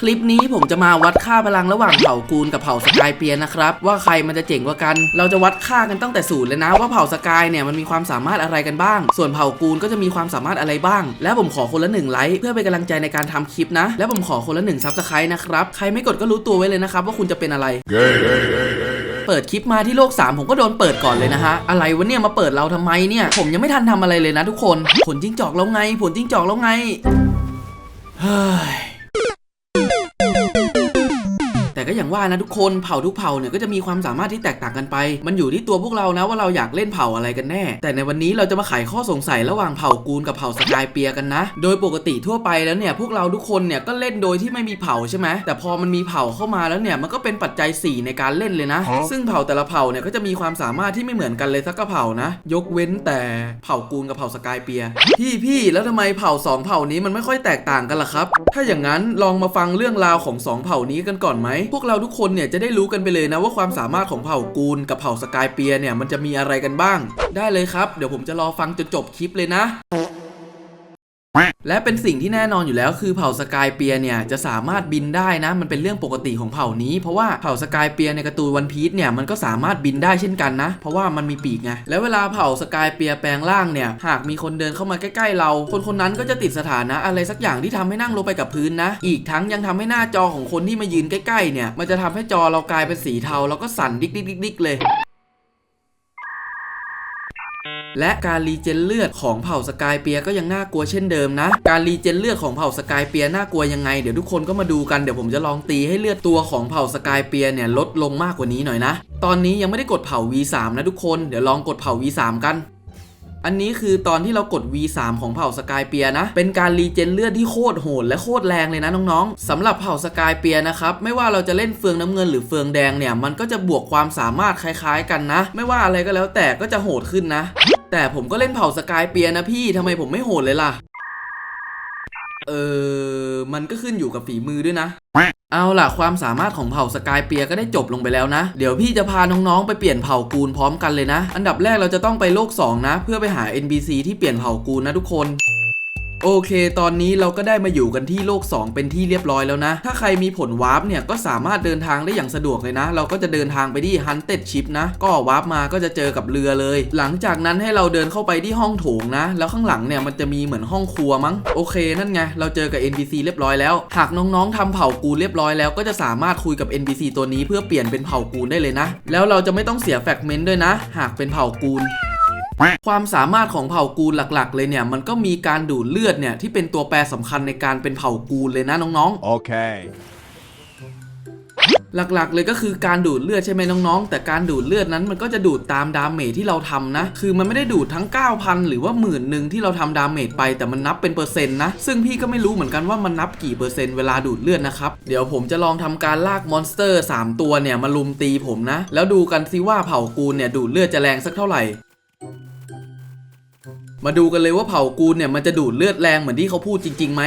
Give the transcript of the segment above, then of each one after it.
คลิปนี้ผมจะมาวัดค่าพลังระหว่างเผ่ากูนกับเผ่าสกายเปียนะครับ ว่าใครมันจะเจ๋งกว่ากัน เราจะวัดค่ากันตั้งแต่ศูนย์เลยนะ ว่าเผ่าสกายเนี่ยมันมีความสามารถอะไรกันบ้าง ส่วนเผ่ากูนก็จะมีความสามารถอะไรบ้าง และผมขอคนละหนึ่งไลค์เพื่อเป็นกำลังใจในการทำคลิปนะ และผมขอคนละหนึ่งซับสไครต์นะครับใครไม่กดก็รู้ตัวไว้เลยนะครับว่าคุณจะเป็นอะไรเปิดคลิปมาที่โลก 3 ผมก็โดนเปิดก่อนเลยนะฮะ อะไรวะเนี่ยมาเปิดเราทำไมเนี่ยผมยังไม่ทันทำอะไรเลยนะทุกคนผลจิ้งจอกแล้วไงผลจิ้งจอกแล้วไงเฮ้ย ก็อย่างว่านะทุกคนเผ่าทุกเผ่าเนี่ยก็จะมีความสามารถที่แตกต่างกันไป มันอยู่ที่ตัวพวกเรานะว่าเราอยากเล่นเผ่าอะไรกันแน่ แต่ในวันนี้เราจะมาไขข้อสงสัยระหว่างเผ่ากูนกับเผ่าสกายเปียกันนะ โดยปกติทั่วไปแล้วเนี่ยพวกเราทุกคนเนี่ยก็เล่นโดยที่ไม่มีเผ่าใช่ไหมแต่พอมันมีเผ่าเข้ามาแล้วเนี่ยมันก็เป็นปัจจัย 4 ในการเล่นเลยนะ ซึ่งเผ่าแต่ละเผ่าเนี่ยก็จะมีความสามารถที่ไม่เหมือนกันเลยสักกระเผ่านะ ยกเว้นแต่เผ่ากูนกับเผ่าสกายเปียพี่พี่แล้วทำไมเผ่าสองเผ่านี้มันไม่ค่อยแตกต่างกันล่ะครับ ถ้าอย่างนั้นลองมาฟังเรื่องราวของสองเผ่านี้กันก่อนไหมพวกเราทุกคนเนี่ยจะได้รู้กันไปเลยนะว่าความสามารถของเผ่ากูนกับเผ่าสกายเปียเนี่ยมันจะมีอะไรกันบ้าง ได้เลยครับ เดี๋ยวผมจะรอฟังจนจบคลิปเลยนะ และเป็นสิ่งที่แน่นอนอยู่แล้วคือเผ่าสกายเปียเนี่ยจะสามารถบินได้นะ มันเป็นเรื่องปกติของเผ่านี้ เพราะว่าเผ่าสกายเปียในการ์ตูนวันพีซเนี่ยมันก็สามารถบินได้เช่นกันนะ เพราะว่ามันมีปีกไงแล้วเวลาเผ่าสกายเปียแปลงร่างเนี่ยหากมีคนเดินเข้ามาใกล้ๆเรา คนคนนั้นก็จะติดสถานะอะไรสักอย่างที่ทำให้นั่งลงไปกับพื้นนะ อีกทั้งยังทำให้หน้าจอของคนที่มายืนใกล้ๆเนี่ยมันจะทำให้จอเรากลายเป็นสีเทาแล้วก็สั่นดิ๊กๆๆเลย และการรีเจนเลือดของเผ่าสกายเปียก็ยังน่ากลัวเช่นเดิมนะ การรีเจนเลือดของเผ่าสกายเปียน่ากลัวยังไงเดี๋ยวทุกคนก็มาดูกันเดี๋ยวผมจะลองตีให้เลือดตัวของเผ่าสกายเปียเนี่ยลดลงมากกว่านี้หน่อยนะ ตอนนี้ยังไม่ได้กดเผ่า V3 นะทุกคนเดี๋ยวลองกดเผ่า V3 กันอันนี้คือตอนที่เรากด V3 ของเผ่าสกายเปียนะ เป็นการรีเจนเลือดที่โคตรโหดและโคตรแรงเลยนะน้องๆสำหรับเผ่าสกายเปียนะครับ ไม่ว่าเราจะเล่นเฟืองน้ำเงินหรือเฟืองแดงเนี่ย มันก็จะบวกความสามารถคล้ายๆกันนะ ไม่ว่าอะไรก็แล้วแต่ก็จะโหดขึ้นนะ แต่ผมก็เล่นเผ่าสกายเปียนะพี่ทำไมผมไม่โหดเลยล่ะ เออมันก็ขึ้นอยู่กับฝีมือด้วยนะ เอาล่ะความสามารถของเผ่าสกายเปียก็ได้จบลงไปแล้วนะ เดี๋ยวพี่จะพาน้องๆไปเปลี่ยนเผ่ากูนพร้อมกันเลยนะ อันดับแรกเราจะต้องไปโลก 2 นะ เพื่อไปหา NBC ที่เปลี่ยนเผ่ากูนนะทุกคน โอเค ตอนนี้เราก็ได้มาอยู่กันที่โลก 2 เป็นที่เรียบร้อยแล้วนะ ถ้าใครมีผลวาร์ปเนี่ยก็สามารถเดินทางได้อย่างสะดวกเลยนะ เราก็จะเดินทางไปที่ Hunted Ship นะ ก็วาร์ปมาก็จะเจอกับเรือเลย หลังจากนั้นให้เราเดินเข้าไปที่ห้องโถงนะ แล้วข้างหลังเนี่ยมันจะมีเหมือนห้องครัวมั้ง โอเค นั่นไง เราเจอกับ NPC เรียบร้อยแล้ว หากน้องๆทำเผ่ากูเรียบร้อยแล้วก็จะสามารถคุยกับ NPC ตัวนี้เพื่อเปลี่ยนเป็นเผ่ากูได้เลยนะ แล้วเราจะไม่ต้องเสียแฟกเมนต์ด้วยนะ หากเป็นเผ่ากู ความสามารถของเผ่ากูลหลักๆ เลยเนี่ย มันก็มีการดูดเลือดเนี่ย ที่เป็นตัวแปรสำคัญในการเป็นเผ่ากูลเลยนะน้อง Okay. ๆหลักๆ เลยก็คือการดูดเลือดใช่ไหมน้องๆ แต่การดูดเลือดนั้นมันก็จะดูดตามดาเมจที่เราทำนะ คือมันไม่ได้ดูดทั้ง 9,000 หรือว่าหมื่นหนึ่งที่เราทำดาเมจไปแต่มันนับเป็นเปอร์เซ็นต์นะ ซึ่งพี่ก็ไม่รู้เหมือนกันว่ามันนับกี่เปอร์เซ็นต์เวลาดูดเลือดนะครับ เดี๋ยวผมจะลองทำการลากมอนสเตอร์ 3 ตัวเนี่ยมาลุมตีผมนะ แล้วดูกันซิว่าเผ่ากูลเนี่ยดูดเลือดจะแรงสักเท่าไหร่ มาดูกันเลยว่าเผ่ากูเนี่ยมันจะดูดเลือดแรงเหมือนที่เขาพูดจริงๆไหม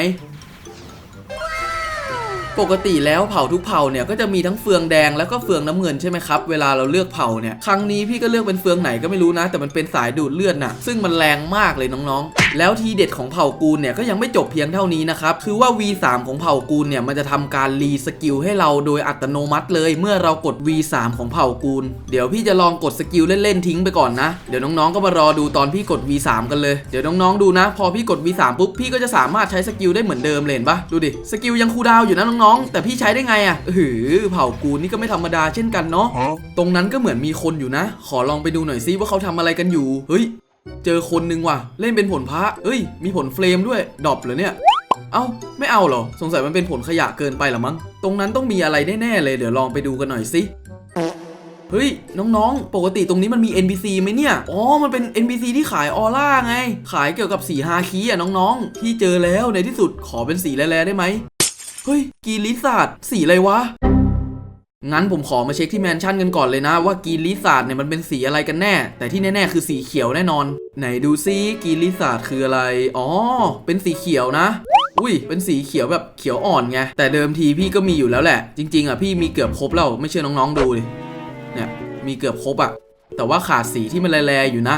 ปกติแล้วเผ่าทุกเผ่าเนี่ยก็จะมีทั้งเฟืองแดงแล้วก็เฟืองน้ำเงินใช่ไหมครับเวลาเราเลือกเผ่าเนี่ยครั้งนี้พี่ก็เลือกเป็นเฟืองไหนก็ไม่รู้นะ แต่มันเป็นสายดูดเลือดน่ะซึ่งมันแรงมากเลยน้องๆ แล้วทีเด็ดของเผ่ากูลเนี่ยก็ยังไม่จบเพียงเท่านี้นะครับคือว่า V3 ของเผ่ากูลเนี่ยมันจะทำการรีสกิลให้เราโดยอัตโนมัติเลย เมื่อเรากด V3 ของเผ่ากูล เดี๋ยวพี่จะลองกดสกิลเล่นๆทิ้งไปก่อนนะเดี๋ยวน้องๆก็มารอดูตอนพี่กด V3 กันเลยเดี๋ยวน้องๆดูนะ พอพี่กด V3 ปุ๊บพี่ก็จะสามารถใช้สกิลได้เหมือนเดิมเลยเห็นปะดูดิสกิลยังคูดาวอยู่นะน้องๆแต่พี่ใช้ได้ไงอะ่ะหือเผ่ากูลนี่ก็ไม่ธรรมดาเช่นกันเนาะ Huh? ตรงนั้นก็เหมือนมีคนอยู่นะ ขอลองไปดูหน่อยซิว่าเขาทำอะไรกันอยู่ เฮ้ย เจอคนนึงว่ะ เล่นเป็นผลพระเฮ้ย มีผลเฟรมด้วยดรอปเหรอเนี่ยเอ้า ไม่เอาเหรอ สงสัยมันเป็นผลขยะเกินไปเหรอมั้ง ตรงนั้นต้องมีอะไรแน่ๆเลย เดี๋ยวลองไปดูกันหน่อยสิ เฮ้ย น้องๆ ปกติตรงนี้มันมี NPC ไหมเนี่ย อ๋อ มันเป็น NPC ที่ขายออร่าไง ขายเกี่ยวกับสีฮาคีอะน้องๆ ที่เจอแล้วในที่สุดขอเป็นสีแร่ๆได้ไหม เฮ้ยกีลิซาร์ดสีอะไรวะงั้นผมขอมาเช็คที่แมนชั่นกันก่อนเลยนะ ว่ากีลิซาร์ดเนี่ยมันเป็นสีอะไรกันแน่ แต่ที่แน่ๆคือสีเขียวแน่นอน ไหนดูซิกีลิซาร์ดคืออะไร อ๋อ เป็นสีเขียวนะ อุ้ย เป็นสีเขียวแบบเขียวอ่อนไง แต่เดิมทีพี่ก็มีอยู่แล้วแหละ จริง ๆอะพี่มีเกือบครบแล้วไม่เชื่อน้องๆดูดิเนี่ยมีเกือบครบอะแต่ว่าขาดสีที่มันแลๆอยู่นะ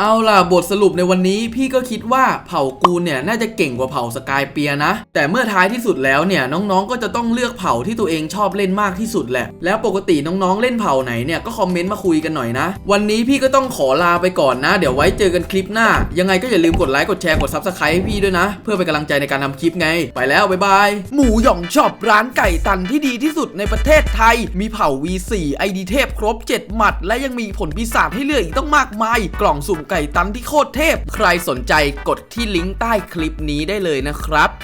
เอาล่ะบทสรุปในวันนี้พี่ก็คิดว่าเผ่ากูเนี่ยน่าจะเก่งกว่าเผ่าสกายเปียนะ แต่เมื่อท้ายที่สุดแล้วเนี่ยน้องๆก็จะต้องเลือกเผ่าที่ตัวเองชอบเล่นมากที่สุดแหละ แล้วปกติน้องๆเล่นเผ่าไหนเนี่ยก็คอมเมนต์มาคุยกันหน่อยนะ วันนี้พี่ก็ต้องขอลาไปก่อนนะ เดี๋ยวไว้เจอกันคลิปหน้า ยังไงก็อย่าลืมกดไลค์กดแชร์กดซับสไครต์ให้พี่ด้วยนะ เพื่อเป็นกำลังใจในการทำคลิปไง ไปแล้วบ๊ายบายหมูหยองชอปร้านไก่ตันที่ดีที่สุดในประเทศไทย มีเผ่า V4 ID เทพครบ 7 หมัด และยังมีผลปีศาจให้เลือกอีกต้องมากมายกล่องสุ่มไก่ตันที่โคตรเทพ ใครสนใจกดที่ลิงก์ใต้คลิปนี้ได้เลยนะครับ